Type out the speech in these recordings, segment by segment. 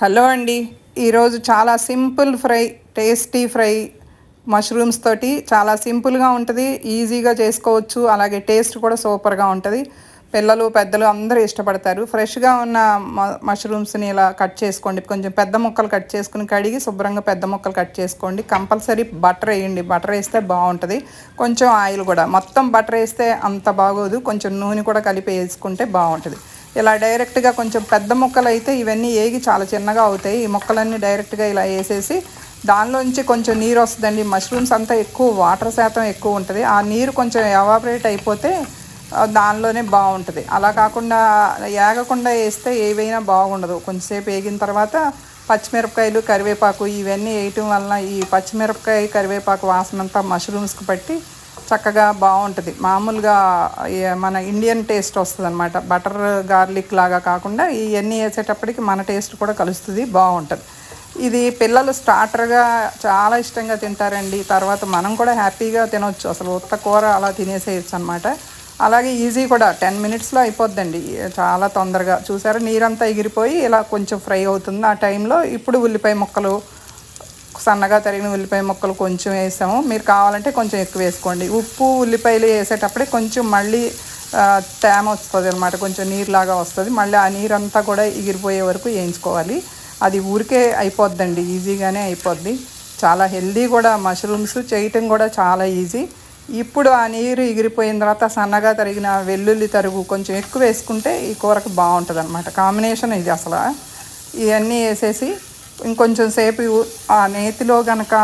Hello అండి. ఈరోజు చాలా simple fry tasty fry mushrooms తోటి చాలా సింపుల్గా ఉంటుంది ఈజీగా చేసుకోవచ్చు అలాగే టేస్ట్ కూడా సూపర్గా ఉంటుంది. పిల్లలు పెద్దలు అందరూ ఇష్టపడతారు. ఫ్రెష్గా ఉన్న మష్రూమ్స్ని ఇలా కట్ చేసుకోండి. కొంచెం పెద్ద ముక్కలు కట్ చేసుకుని కడిగి శుభ్రంగా పెద్ద ముక్కలు కట్ చేసుకోండి. కంపల్సరీ బటర్ వేయండి. బటర్ వేస్తే బాగుంటుంది. కొంచెం ఆయిల్ కూడా. మొత్తం బటర్ వేస్తే అంత బాగోదు. కొంచెం నూనె కూడా కలిపి వేసుకుంటే బాగుంటుంది. ఇలా డైరెక్ట్గా కొంచెం పెద్ద ముక్కలు అయితే ఇవన్నీ ఏగి చాలా చిన్నగా అవుతాయి. ఈ మొక్కలన్నీ డైరెక్ట్గా ఇలా వేసేసి దానిలోంచి కొంచెం నీరు వస్తుందండి. మష్రూమ్స్ అంతా ఎక్కువ వాటర్ శాతం ఎక్కువ ఉంటుంది. ఆ నీరు కొంచెం ఎవాపరేట్ అయిపోతే దానిలోనే బాగుంటుంది. అలా కాకుండా ఏగకుండా వేస్తే ఏవైనా బాగుండదు. కొంచెంసేపు వేగిన తర్వాత పచ్చిమిరపకాయలు కరివేపాకు ఇవన్నీ వేయటం వలన ఈ పచ్చిమిరపకాయ కరివేపాకు వాసనంతా మష్రూమ్స్కి పట్టి చక్కగా బాగుంటుంది. మామూలుగా మన ఇండియన్ టేస్ట్ వస్తుంది అనమాట బటర్ గార్లిక్ లాగా కాకుండా ఇవన్నీ వేసేటప్పటికి మన టేస్ట్ కూడా కలుస్తుంది బాగుంటుంది. ఇది పిల్లలు స్టార్టర్గా చాలా ఇష్టంగా తింటారండి. తర్వాత మనం కూడా హ్యాపీగా తినవచ్చు అసలు ఉత్త కూర అలా తినేసేయచ్చు అనమాట అలాగే ఈజీ కూడా. టెన్ మినిట్స్లో అయిపోద్దండి. చాలా తొందరగా. చూసారా? నీరంతా ఎగిరిపోయి ఇలా కొంచెం ఫ్రై అవుతుంది. ఆ టైంలో ఇప్పుడు ఉల్లిపాయ ముక్కలు సన్నగా తరిగిన ఉల్లిపాయ ముక్కలు కొంచెం వేసాము. మీరు కావాలంటే కొంచెం ఎక్కువ వేసుకోండి. ఉప్పు ఉల్లిపాయలు వేసేటప్పుడే కొంచెం మళ్ళీ తేమ వస్తుంది అనమాట కొంచెం నీరులాగా వస్తుంది. మళ్ళీ ఆ నీరంతా కూడా ఎగిరిపోయే వరకు వేయించుకోవాలి. అది ఊరికే అయిపోద్దండి. ఈజీగానే అయిపోద్ది. చాలా హెల్దీ కూడా మష్రూమ్స్ చేయటం కూడా చాలా ఈజీ. ఇప్పుడు ఆ నీరు ఎగిరిపోయిన తర్వాత సన్నగా తరిగిన వెల్లుల్లి తరుగు కొంచెం ఎక్కువ వేసుకుంటే ఈ కూరకు బాగుంటుంది అనమాట కాంబినేషన్ ఇది అసలు. ఇవన్నీ వేసేసి ఇంకొంచెం సేపు ఆ నేతిలో కనుక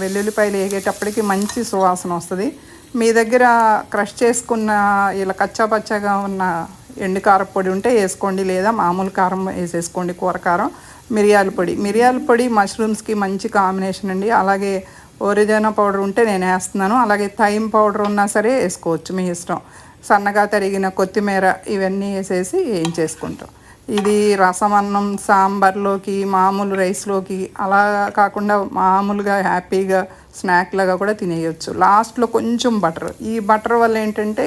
వెల్లుల్లిపాయలు వేగేటప్పటికి మంచి సువాసన వస్తుంది. మీ దగ్గర క్రష్ చేసుకున్న ఇలా కచ్చా పచ్చగా ఉన్న ఎండు కారపొడి ఉంటే వేసుకోండి. లేదా మామూలు కారం వేసేసుకోండి కూర కారం. మిరియాల పొడి. మిరియాల పొడి మష్రూమ్స్కి మంచి కాంబినేషన్ అండి. అలాగే ఒరిజినల్ పౌడర్ ఉంటే నేను వేస్తున్నాను. అలాగే థైమ్ పౌడర్ ఉన్నా సరే వేసుకోవచ్చు మీ ఇష్టం. సన్నగా తరిగిన కొత్తిమీర ఇవన్నీ వేసేసి ఏం చేసుకుంటాం. ఇది రసం అన్నం సాంబార్లోకి మామూలు రైస్లోకి అలా కాకుండా మామూలుగా హ్యాపీగా స్నాక్ లాగా కూడా తినేయచ్చు. లాస్ట్లో కొంచెం బటర్. ఈ బటర్ వల్ల ఏంటంటే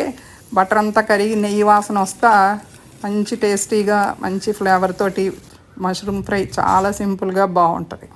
బటర్ అంతా కరిగి నెయ్యి వాసన వస్తా మంచి టేస్టీగా మంచి ఫ్లేవర్ తోటి మష్రూమ్ ఫ్రై చాలా సింపుల్గా బాగుంటుంది.